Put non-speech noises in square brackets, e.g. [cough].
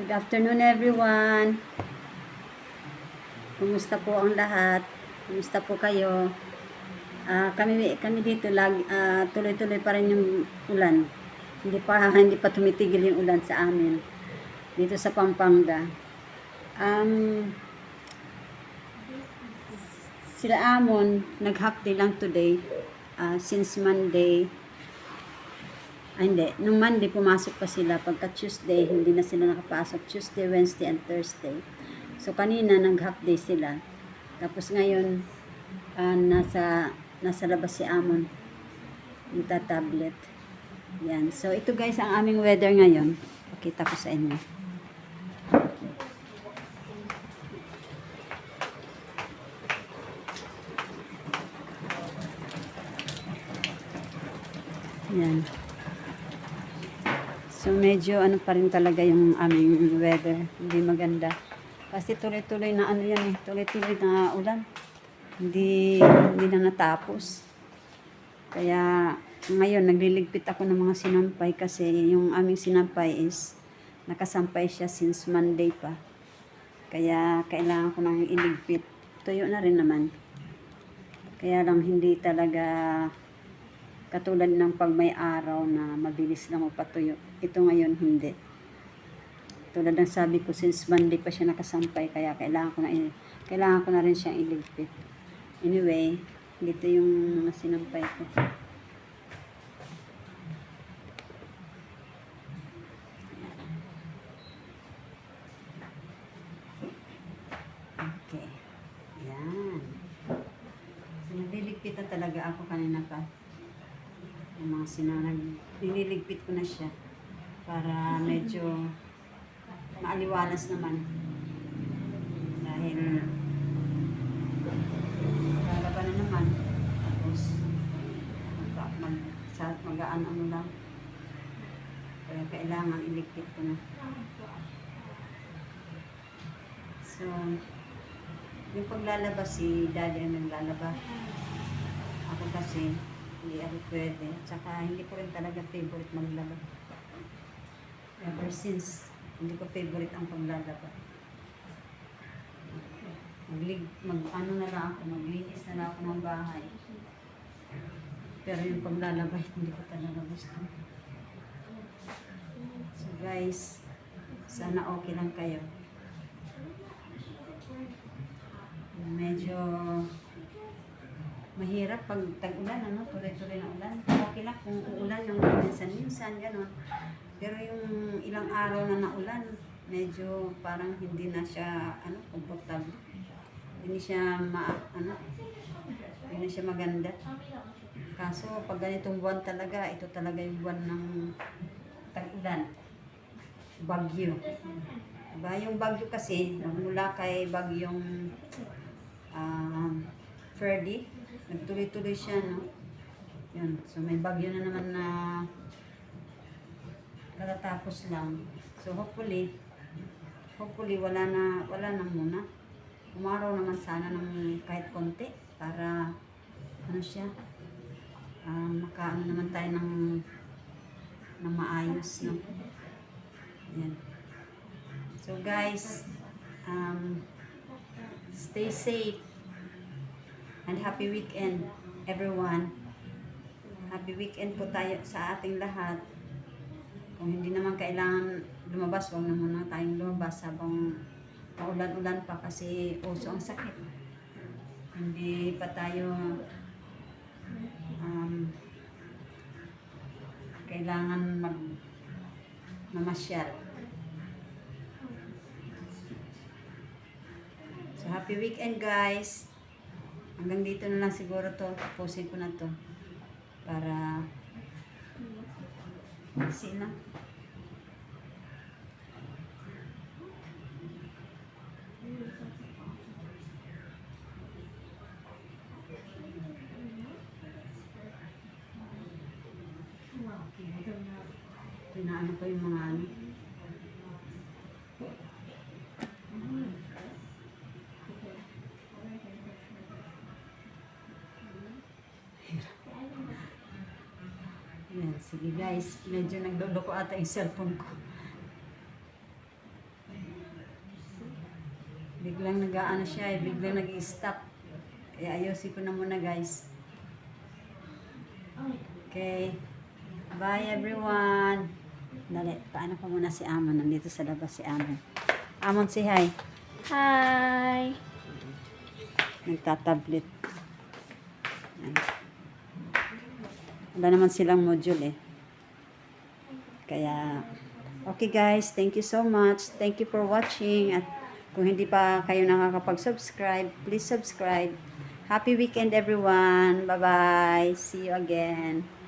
Good afternoon everyone. Kumusta po ang lahat? Kumusta po kayo? Ah, kami kami dito lag ah, tuloy-tuloy pa rin yung ulan. Hindi pa [laughs] hindi pa tumitigil yung ulan sa amin dito sa Pampanga. Um, sila Amon nag-half day lang today ah, since Monday Ah, hindi. Nung Monday, pumasok pa sila. Pagka Tuesday, hindi na sila nakapasok. Tuesday, Wednesday, and Thursday. So, kanina, nag-half day sila. Tapos ngayon, ah, nasa, nasa labas si Amon. Nagta-tablet. Yan. So, ito guys, ang aming weather ngayon. Pakita ko sa inyo. Yan. So medyo ano pa rin talaga yung aming weather. Hindi maganda. Kasi tuloy-tuloy na ano yan eh. Tuloy-tuloy na ulan. Hindi, hindi na natapos. Kaya ngayon nagliligpit ako ng mga sinampay kasi yung aming sinampay is nakasampay siya since Monday pa. Kaya kailangan ko nang iligpit. Tuyo na rin naman. Kaya lang hindi talaga katulad ng pag may araw na mabilis lang mapatuyo. Ito ngayon hindi. Tulad ng sabi ko, since Monday pa siya nakasampay, kaya kailangan ko na, kailangan ko na rin siyang iligpit. Anyway, dito yung mga sinampay ko. Okay. Yan. So, nagliligpit na talaga ako kanina pa yung mga sinanag, nililigpit ko na siya para medyo maaliwalas naman. Dahil lalaba na naman. Tapos mag, mag, magaan ano lang. Kaya kailangan iligpit ko na. So, yung paglalaba si daddy ang naglalaba. Ako kasi, hindi ako pwede. Tsaka hindi ko rin talaga favorite maglaba. Ever since, hindi ko favorite ang paglalaba. Maglig, mag, ano na lang ako, maglinis na lang ako ng bahay. Pero yung paglalaba, hindi ko talaga gusto. So guys, sana okay lang kayo. Medyo mahirap pag tag-ulan, ano, tuloy-tuloy na ulan. Okay lang kung uulan yung minsan-minsan, gano'n. Pero yung ilang araw na naulan, medyo parang hindi na siya, ano, comfortable. Hindi siya ma, ano, hindi siya maganda. Kaso, pag ganitong buwan talaga, ito talaga yung buwan ng tag-ulan. Bagyo. Diba? Yung bagyo kasi, nagmula kay bagyong um, Ferdy, nagtuloy-tuloy siya, no? Yun. So, may bagyo na naman na katatapos lang. So, hopefully, hopefully, wala na, wala na muna. Umaraw naman sana ng kahit konti para, ano siya, um, makaano naman tayo ng, ng maayos, no? Yan. So, guys, um, stay safe and happy weekend everyone. Happy weekend po tayo sa ating lahat. Kung hindi naman kailangan lumabas, huwag na muna tayong lumabas habang maulan-ulan pa kasi uso ang sakit. Hindi pa tayo um, kailangan mag mamasyal. So, happy weekend guys! Hanggang dito na lang siguro to. Tapusin ko na to. Para kasi na. Pinaano ko yung mga ano. Yan, sige guys. Medyo nagdodoko ata yung cellphone ko. Biglang nag-ano siya eh, biglang nag-stop. Eh, ayusin ko na muna guys. Okay. Bye everyone. Dali, paano pa muna si Amon? Nandito sa labas si Amon. Amon, say hi. Hi! Nagtatablet. Yan. Wala naman silang module eh. Kaya, okay guys, thank you so much. Thank you for watching. At kung hindi pa kayo nakakapag-subscribe, please subscribe. Happy weekend everyone. Bye-bye. See you again.